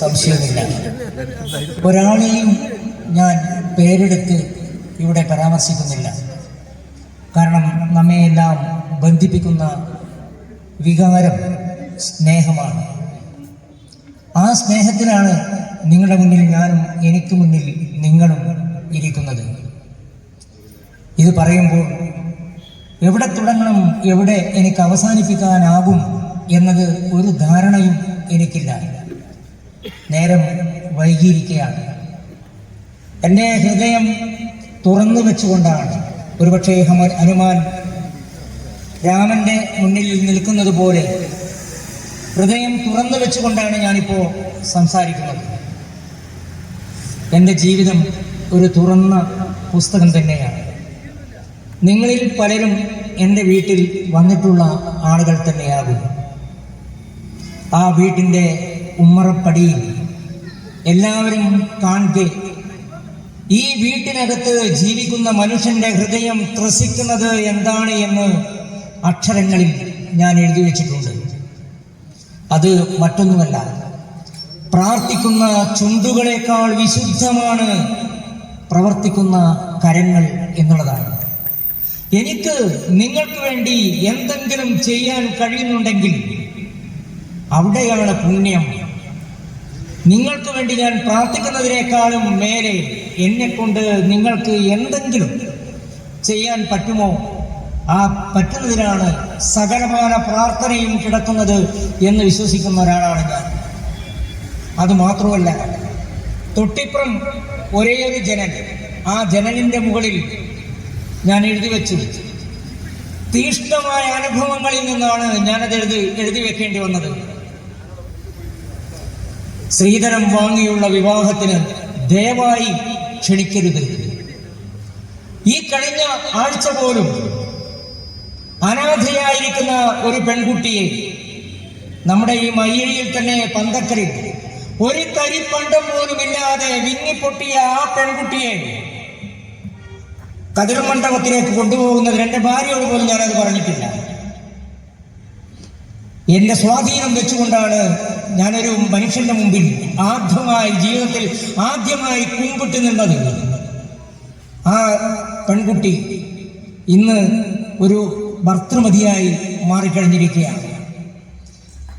സംശയമില്ല. ഒരാളെയും ഞാൻ പേരെടുത്ത് ഇവിടെ പരാമർശിക്കുന്നില്ല. കാരണം നമ്മയെല്ലാം ബന്ധിപ്പിക്കുന്ന വികാരം സ്നേഹമാണ്. ആ സ്നേഹത്തിലാണ് നിങ്ങളുടെ മുന്നിൽ ഞാനും എനിക്ക് മുന്നിൽ നിങ്ങളും ഇരിക്കുന്നത്. ഇത് പറയുമ്പോൾ എവിടെ തുടങ്ങണം എവിടെ എനിക്ക് അവസാനിപ്പിക്കാനാകും എന്നത് ഒരു ധാരണയും എനിക്കില്ല. നേരം വൈകിയിരിക്കുകയാണ്. എന്റെ ഹൃദയം തുറന്നു വെച്ചുകൊണ്ടാണ് ഒരുപക്ഷെ ഹനുമാൻ രാമന്റെ മുന്നിൽ നിൽക്കുന്നത് പോലെ ഹൃദയം തുറന്നു വെച്ചുകൊണ്ടാണ് ഞാനിപ്പോൾ സംസാരിക്കുന്നത്. എന്റെ ജീവിതം ഒരു തുറന്ന പുസ്തകം തന്നെയാണ്. നിങ്ങളിൽ പലരും എന്റെ വീട്ടിൽ വന്നിട്ടുള്ള ആളുകൾ തന്നെയാകും. ആ വീട്ടിന്റെ ഉമ്മറപ്പടിയിൽ എല്ലാവരും കാണുക ഈ വീട്ടിനകത്ത് ജീവിക്കുന്ന മനുഷ്യന്റെ ഹൃദയം ത്രസിക്കുന്നത് എന്താണ് എന്ന് അക്ഷരങ്ങളിൽ ഞാൻ എഴുതി വെച്ചിട്ടുണ്ട്. അത് മറ്റൊന്നുമല്ല. പ്രാർത്ഥിക്കുന്ന ചുണ്ടുകളേക്കാൾ വിശുദ്ധമാണ് പ്രവർത്തിക്കുന്ന കരങ്ങൾ എന്നുള്ളതാണ്. എനിക്ക് നിങ്ങൾക്ക് വേണ്ടി എന്തെങ്കിലും ചെയ്യാൻ കഴിയുന്നുണ്ടെങ്കിൽ അവിടെയാണ് പുണ്യം. നിങ്ങൾക്ക് വേണ്ടി ഞാൻ പ്രാർത്ഥിക്കുന്നതിനേക്കാളും മേലെ എന്നെ കൊണ്ട് നിങ്ങൾക്ക് എന്തെങ്കിലും ചെയ്യാൻ പറ്റുമോ? ആ പറ്റുന്നതിനാണ് സകലമാന പ്രാർത്ഥനയും കിടക്കുന്നത് എന്ന് വിശ്വസിക്കുന്ന ഒരാളാണ് ഞാൻ. അത് മാത്രമല്ല തൊട്ടിപ്പുറം ഒരേ ഒരു ജനൽ ആ ജനലിന്റെ മുകളിൽ ഞാൻ എഴുതി വെച്ചു. തീഷ്ണമായ അനുഭവങ്ങളിൽ നിന്നാണ് ഞാനത് എഴുതി എഴുതി വെക്കേണ്ടി വന്നത്. ശ്രീധരം വാങ്ങിയുള്ള വിവാഹത്തിന് ദയവായി ക്ഷണിക്കരുത്. ഈ കഴിഞ്ഞ ആഴ്ച പോലും അനാഥയായിരിക്കുന്ന ഒരു പെൺകുട്ടിയെ നമ്മുടെ ഈ മയ്യഴിയിൽ തന്നെ പന്തക്കറി ഒരു തരി പണ്ടം പോലുമില്ലാതെ വിങ്ങിപ്പൊട്ടിയ ആ പെൺകുട്ടിയെ കതിർ മണ്ഡപത്തിലേക്ക് കൊണ്ടുപോകുന്നത് എന്റെ ഭാര്യയോട് പോലും ഞാനത് പറഞ്ഞിട്ടില്ല. എന്റെ സ്വാധീനം വെച്ചുകൊണ്ടാണ് ഞാനൊരു മനുഷ്യന്റെ മുമ്പിൽ ആദ്യമായി ജീവിതത്തിൽ ആദ്യമായി കുമ്പിട്ട് നിന്നത്. ആ പെൺകുട്ടി ഇന്ന് ഒരു ഭർത്തൃമതിയായി മാറിക്കഴിഞ്ഞിരിക്കുകയാണ്.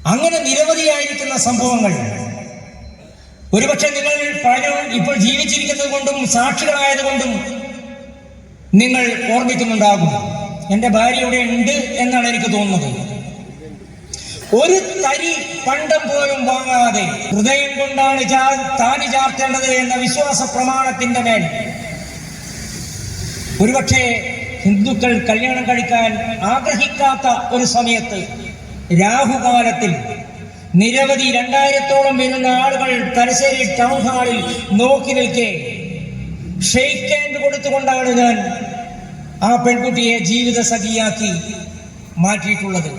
അങ്ങനെ നിരവധിയായിരിക്കുന്ന സംഭവങ്ങൾ. ഒരുപക്ഷെ നിങ്ങൾ പലരും ഇപ്പോൾ ജീവിച്ചിരിക്കുന്നത് കൊണ്ടും സാക്ഷികളായതുകൊണ്ടും നിങ്ങൾ ഓർമ്മിക്കുന്നുണ്ടാകും. എന്റെ ഭാര്യ ഇവിടെ ഉണ്ട് എന്നാണ് എനിക്ക് തോന്നുന്നത്. ഒരു തരി പണ്ടം പോലും വാങ്ങാതെ ഹൃദയം കൊണ്ടാണ് താനി ചാർത്തേണ്ടത് എന്ന വിശ്വാസ പ്രമാണത്തിന്റെ മേൽ. ഒരുപക്ഷെ ഹിന്ദുക്കൾ കല്യാണം കഴിക്കാൻ ആഗ്രഹിക്കാത്ത ഒരു സമയത്ത് രാഹുകാലത്തിൽ നിരവധി രണ്ടായിരത്തോളം വരുന്ന ആളുകൾ തലശ്ശേരി ടൗൺ ഹാളിൽ നോക്കി നിൽക്കെ ഷെയ്ക്ക് ഹാൻഡ് കൊടുത്തുകൊണ്ടാണ് ഞാൻ ആ പെൺകുട്ടിയെ ജീവിത സഖിയാക്കി മാറ്റിയിട്ടുള്ളത്.